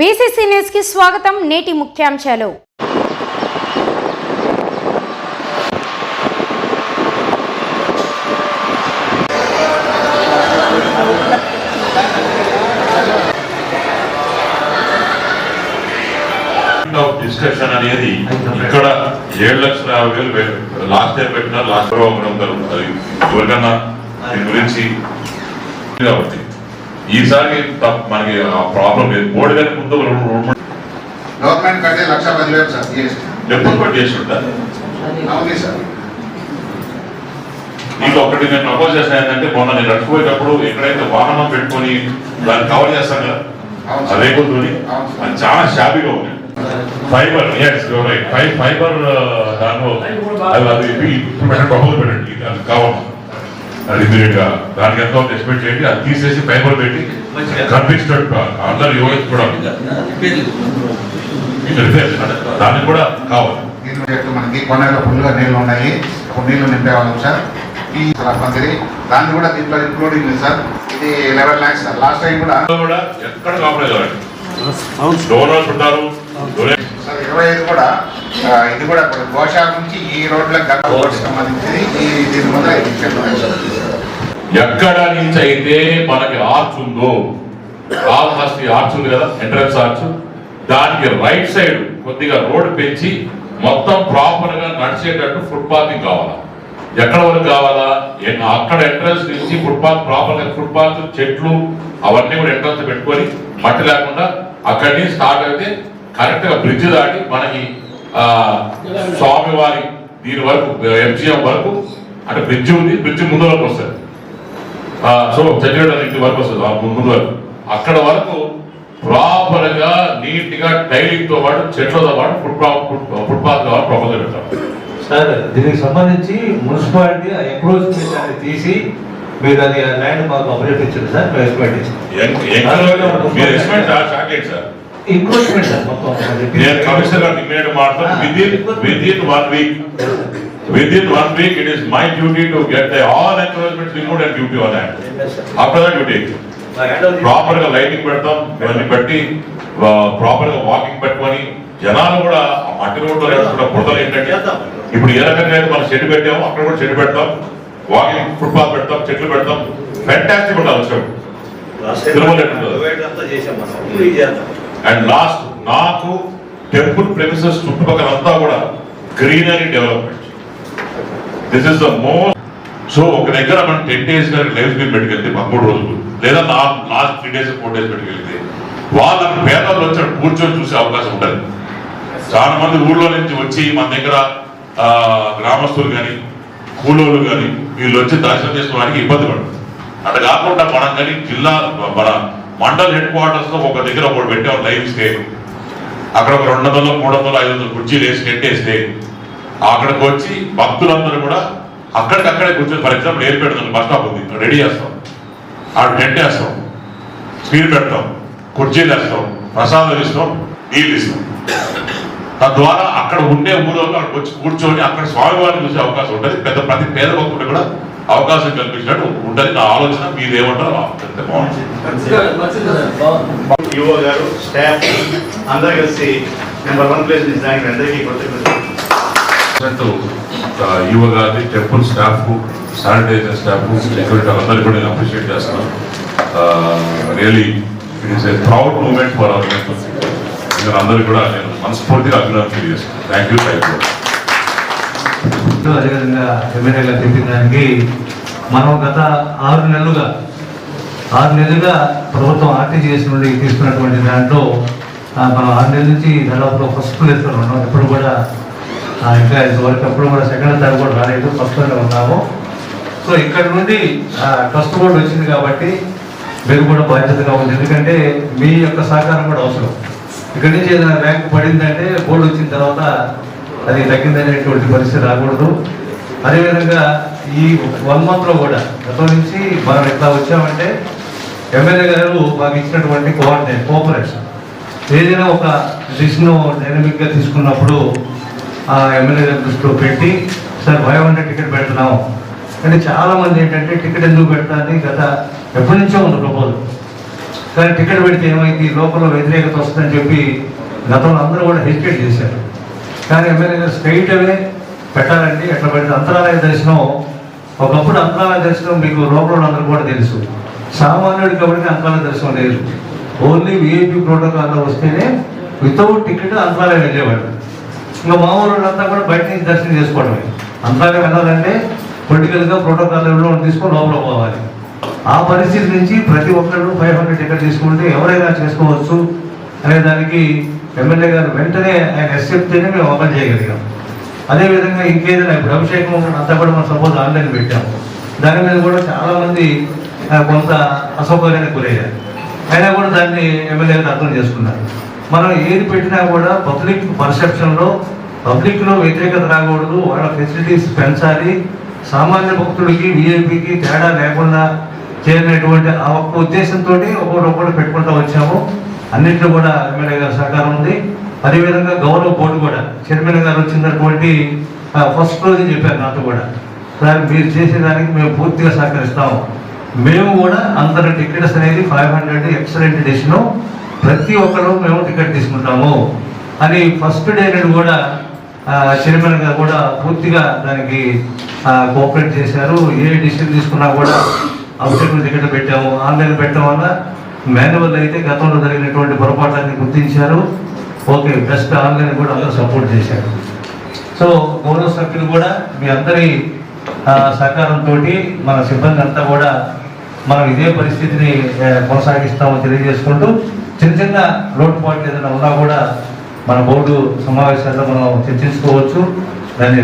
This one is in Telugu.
బీసీసీ న్యూస్కి స్వాగతం నేటి ముఖ్యాంశాలు. డిస్కషన్ అనేది ఇక్కడ ఏడు లక్షల యాభై వేలు లాస్ట్ ఇయర్ పెట్టిన లాస్ట్ ప్రోగ్రామ్ అది ఎవరికన్నా దీని గురించి కాబట్టి ఈసారి మనకి ఆ ప్రాబ్లం లేదు. బోర్డు కానీ ముందు మూడు గవర్నమెంట్ కట్టే లక్ష పదివేలు సార్ జిఎస్టీ. డబ్బులు పట్టి చేసి ఉంటారు అవును సార్. ఇంకా ఒకటి నేను ప్రపోజ్ చేశాను ఏంటంటే మొన్న నేను నడిచిపోయేటప్పుడు ఎక్కడైతే వాహనం పెట్టుకొని దాన్ని కవర్ చేస్తాను కదా. రేకులతోని. అది చాలా షాబీగా ఉంది. ఫైబర్ ఎస్ రైట్ ఫై ఫైబర్ దానిలో అది అది ఇప్పుడు ప్రపోజ్ పెట్టండి అది కావాలి. అది ఇమీడియట్గా దానికి ఎంతో ఎక్స్పెక్ట్ చేయండి అది తీసేసి ఫైబర్ పెట్టి కనిపించినట్టు అందరు యువత కూడా రిపేర్ దానికి కూడా కావాలి. మనకి కొండలో ఫుల్గా నీళ్ళు ఉన్నాయి. అప్పుడు నీళ్ళు నింపేవాళ్ళం సార్. ఈ మందిరి దాన్ని కూడా దీంట్లో ఇంక్లూడింగ్ సార్. ఇది eleven lakhs sir. Last time కూడా ఎక్కడ కాంప్రమైజ్ అవ్వండి డోనర్స్ ఉంటారు ఇరవై ఐదు కూడా ఇది కూడా ఇప్పుడు గోషాల నుంచి ఈ రోడ్లకు గత సంబంధించింది. ఈ దీని ముందర ఎక్కడ నుంచి అయితే మనకి ఆర్చ్ ఉందో కాల్హస్తి ఆర్చ్ ఉంది కదా ఎంట్రన్స్ ఆర్చ్ దానికి రైట్ సైడ్ కొద్దిగా రోడ్ పెంచి మొత్తం ప్రాపర్గా నడిచేటట్టు ఫుట్పాతింగ్ కావాలా? ఎక్కడ వరకు కావాలా? అక్కడ ఎంట్రన్స్ నుంచి ఫుట్పాత్ ప్రాపర్గా ఫుట్పాత్ చెట్లు అవన్నీ కూడా ఎంట్రన్స్ పెట్టుకొని మట్టి లేకుండా అక్కడి నుంచి స్టార్ట్ అయితే కరెక్ట్గా బ్రిడ్జ్ దాటి మనకి స్వామివారి దీని వరకు ఎంజిఎం వరకు అంటే బ్రిడ్జ్ ఉంది. బ్రిడ్జ్ ముందు వరకు వస్తుంది. సో ఇంటి వరకు వస్తుంది. ముందు వరకు. అక్కడ వరకు ప్రాపర్గా నీట్గా టైలింగ్తో పాటు చెట్లతో పాటు ఫుట్పాత్ ఫుట్పాత్ కావాలి ప్రపోజల్ పెట్టాలి. సార్ దీనికి సంబంధించి మున్సిపాలిటీ ఎంక్రోచ్మెంట్ అనేది తీసి మీరు అది ల్యాండ్ మాకు అప్డేట్ ఇచ్చారు సార్ మేము ఎస్టిమేట్ ఇచ్చాం ఎన్- ఎక్కడ- మీరు ఎస్టిమేట్ షాక్ ఏంటి సార్? ఎంక్రోచ్మెంట్ సార్ మొత్తం నేను కమిషనర్ గారికి ఇమీడియట్ మాట్లాడు within within one week within one week it is my duty to get all remove and duty on hand after that duty ప్రాపర్గా లైటింగ్ పెడతాం ఇవన్నీ పెట్టి ప్రాపర్గా వాకింగ్ పెట్టుకొని జనాలు కూడా మట్టి రోడ్లో బురదలు ఏంటంటే ఇప్పుడు ఏ రకంగా మనం షెడ్ పెట్టామో అక్కడ కూడా షెడ్ పెడతాం వాకింగ్ ఫుట్పాత్ పెడతాం చెట్లు పెడతాం ఫెంటాస్టిక్ ఉండాలి వచ్చాడు తిరుమల? అండ్ లాస్ట్ నాకు టెంపుల్ ప్రెమిసెస్ చుట్టుపక్కల అంతా కూడా greenery development this is the most so ఒక దగ్గర మనం టెన్ డేస్ గారి లైఫ్ స్పీడ్ పెట్టుకెళ్తే పదమూడు రోజులు. లేదా నా last three days four days పెట్టుకెళ్తే వాళ్ళకి పేదలు వచ్చాడు కూర్చొని చూసే అవకాశం ఉంటుంది. చాలా మంది ఊళ్ళో నుంచి వచ్చి మన దగ్గర ఆ, గ్రామస్తులు కానీ కూలోళ్ళు కానీ వీళ్ళు వచ్చి దర్శనం చేసుకోవడానికి ఇబ్బంది పడుతుంది అట్లా కాకుండా మనం కానీ జిల్లా మన మండల్ హెడ్ క్వార్టర్స్లో ఒక దగ్గర ఒకటి పెట్టాం లైవ్ స్టే అక్కడ ఒక రెండు వందలు మూడు వందలు ఐదు వందలు కుర్చీలు వేసి నెట్టేస్తే అక్కడికి వచ్చి భక్తులందరూ కూడా అక్కడికక్కడే కూర్చొని ఫర్ ఎగ్జాంపుల్ ఏర్పేట బస్ స్టాప్ ఉంది రెడీ చేస్తాం. అక్కడ టెంట్ వేస్తాం స్పీడ్ పెడతాం కుర్చీలు వేస్తాం ప్రసాదం ఇస్తాం నీళ్ళు ఇస్తాం. తద్వారా అక్కడ ఉండే ఊళ్ళో అక్కడికి వచ్చి కూర్చొని అక్కడ స్వామివారిని చూసే అవకాశం ఉంటుంది. పెద్ద ప్రతి పేద భక్తుడు కూడా అవకాశం కల్పించినట్టు ఉంటుంది నా ఆలోచన మీరు ఏమంటారో గారు స్టాఫ్ అందరూ కలిసి నెంబర్ వన్ ప్లేస్ నిజానికి అందరికీ యువ గారి temple staff sanitiser staff security అందరికీ కూడా నేను అప్రిషియేట్ చేస్తున్నాను. Really it is a proud moment for our మీరు అందరికీ కూడా నేను మనస్ఫూర్తిగా అభినందన తెలియజేస్తాను థ్యాంక్ యూ థ్యాంక్ యూ అదేవిధంగా ఎమ్మెల్యేగా తెప్పించడానికి మనం గత ఆరు నెలలుగా ఆరు నెలలుగా ప్రభుత్వం ఆర్టీజీఎస్ నుండి తీసుకున్నటువంటి దాంట్లో మనం ఆరు నెలల నుంచి దాదాపులో ఫస్ట్ ప్లేస్లో ఉన్నాం. ఎప్పుడు కూడా ఇంకా ఇంతవరకు ఎప్పుడు కూడా సెకండ్ థర్డ్ కూడా రాలేదు. ఫస్ట్లోనే ఉన్నాము. సో ఇక్కడ నుండి ట్రస్ట్ బోర్డు వచ్చింది కాబట్టి మీరు కూడా బాధ్యతగా ఉంది. ఎందుకంటే మీ యొక్క సహకారం కూడా అవసరం. ఇక్కడి నుంచి ఏదైనా ర్యాంక్ పడిందంటే బోర్డు వచ్చిన తర్వాత అది తగ్గిందనేటువంటి పరిస్థితి రాకూడదు. అదేవిధంగా ఈ వన్ మంత్లో కూడా గతం నుంచి మనం ఎట్లా వచ్చామంటే ఎమ్మెల్యే గారు మాకు ఇచ్చినటువంటి కోఆర్డినేట్ కోఆపరేషన్ ఏదైనా ఒక డిసిషన్ డైనమిక్గా తీసుకున్నప్పుడు ఆ ఎమ్మెల్యే గారి దృష్టిలో పెట్టి సార్ ఫైవ్ హండ్రెడ్ టికెట్ పెడుతున్నాం. అంటే చాలామంది ఏంటంటే టికెట్ ఎందుకు పెట్టాలని గత ఎప్పటి నుంచో ఉంది ప్రపోజల్ కానీ టికెట్ పెడితే ఏమైంది? లోపల వ్యతిరేకత వస్తుందని చెప్పి గతంలో అందరూ కూడా హెసిటేట్ చేశారు. కానీ ఎమ్మెల్యే స్ట్రైట్ అవే పెట్టాలండి. ఎట్లా పెడితే అంతరాలయ దర్శనం. ఒకప్పుడు అంతరాలయ దర్శనం మీకు లోపల అందరూ కూడా తెలుసు. సామాన్యుడు కాబట్టి అంతరాలయ దర్శనం లేదు. ఓన్లీ విఐపి ప్రోటోకాల్లో వస్తేనే వితౌట్ టికెట్ అంతరాలయం వెళ్ళేవాడు ఇంకా మామూలు వాళ్ళంతా కూడా బయట నుంచి దర్శనం చేసుకోవడమే. అంతరాలయం వెళ్ళాలంటే పొలిటికల్గా ప్రోటోకాల్ లెవెల్లో తీసుకొని లోపల పోవాలి. ఆ పరిస్థితి నుంచి ప్రతి ఒక్కళ్ళు ఫైవ్ హండ్రెడ్ టికెట్ తీసుకుంటే ఎవరైనా చేసుకోవచ్చు అనే దానికి ఎమ్మెల్యే గారు వెంటనే ఆయన ఎస్ చెప్తేనే మేము ఓపెన్ చేయగలిగాం. అదేవిధంగా ఇంకేదైనా ఇప్పుడు అభిషేకం అంతా కూడా మనం సపోజ్ ఆన్లైన్ పెట్టాము దాని మీద కూడా చాలామంది కొంత అసౌకర్యానికి గురయ్యారు. అయినా కూడా దాన్ని ఎమ్మెల్యే గారు అర్థం చేసుకున్నారు. మనం ఏది పెట్టినా కూడా పబ్లిక్ పర్సెప్షన్లో పబ్లిక్లో వ్యతిరేకత రాకూడదు. వాళ్ళ ఫెసిలిటీస్ పెంచాలి. సామాన్య భక్తుడికి వీఐపీకి తేడా లేకుండా చేరినటువంటి ఆ ఒక్క ఉద్దేశంతో ఒకటి ఒకటి పెట్టుకుంటూ వచ్చాము. అన్నింటిలో కూడా ఎమ్మెల్యే గారి సహకారం ఉంది. అదేవిధంగా గౌరవ బోర్డు కూడా చైర్మన్ గారు వచ్చినటువంటి ఫస్ట్ రోజు చెప్పారు నాతో కూడా. సార్ మీరు చేసేదానికి మేము పూర్తిగా సహకరిస్తాము. మేము కూడా అందరి టికెట్స్ అనేది ఫైవ్ హండ్రెడ్ ఎక్సలెంట్ ఎడిషన్ ప్రతి ఒక్కరు మేము టికెట్ తీసుకుంటాము అని ఫస్ట్ డే నేను కూడా చైర్మన్ గారు కూడా పూర్తిగా దానికి కోఆపరేట్ చేశారు. ఏ డిసిషన్ తీసుకున్నా కూడా అవుట్సైడ్ టికెట్ పెట్టాము. ఆన్లైన్ పెట్టడం వల్ల మాన్యువల్ అయితే గతంలో జరిగినటువంటి పొరపాట్లన్నీ గుర్తించారు. ఓకే బెస్ట్ ఆన్లైన్ కూడా అందరూ సపోర్ట్ చేశారు. సో గౌరవ సభ్యులు కూడా మీ అందరి సహకారంతో మన సిబ్బంది అంతా కూడా మనం ఇదే పరిస్థితిని కొనసాగిస్తామని తెలియజేసుకుంటూ చిన్న చిన్న లోటుపాట్లు ఏదైనా ఉన్నా కూడా మన బోర్డు సమావేశాల్లో మనం చర్చించుకోవచ్చు. దాన్ని